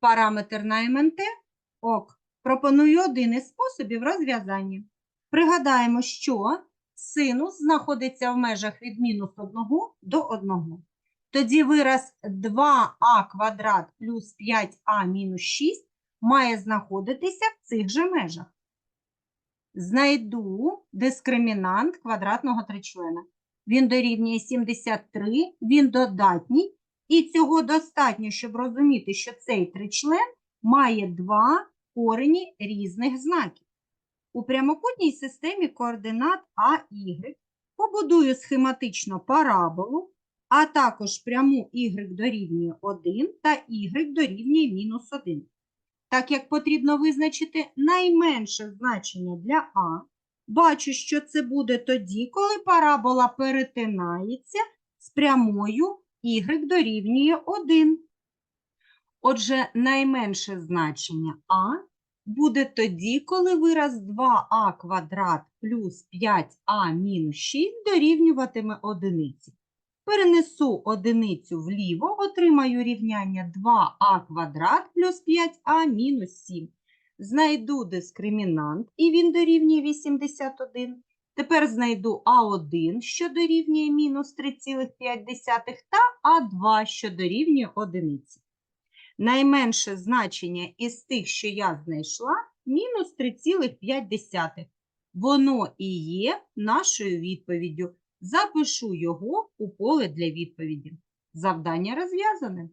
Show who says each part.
Speaker 1: Параметр на МНТ ок. Пропоную один із способів розв'язання. Пригадаємо, що синус знаходиться в межах від мінус 1 до 1. Тоді вираз 2а квадрат плюс 5а мінус 6 має знаходитися в цих же межах. Знайду дискримінант квадратного тричлена. Він дорівнює 73, він додатній, і цього достатньо, щоб розуміти, що цей тричлен має два корені різних знаків. У прямокутній системі координат А, Y побудую схематично параболу, а також пряму y дорівнює 1 та y дорівнює мінус 1. Так як потрібно визначити найменше значення для А, бачу, що це буде тоді, коли парабола перетинається з прямою y дорівнює 1. Отже, найменше значення А буде тоді, коли вираз 2а квадрат плюс 5а мінус 6 дорівнюватиме одиниці. Перенесу одиницю вліво, отримаю рівняння 2а квадрат плюс 5а мінус 7. Знайду дискримінант, і він дорівнює 81. Тепер знайду А1, що дорівнює мінус 3,5, та А2, що дорівнює одиниці. Найменше значення із тих, що я знайшла, мінус 3,5. Воно і є нашою відповіддю. Запишу його у поле для відповіді. Завдання розв'язане.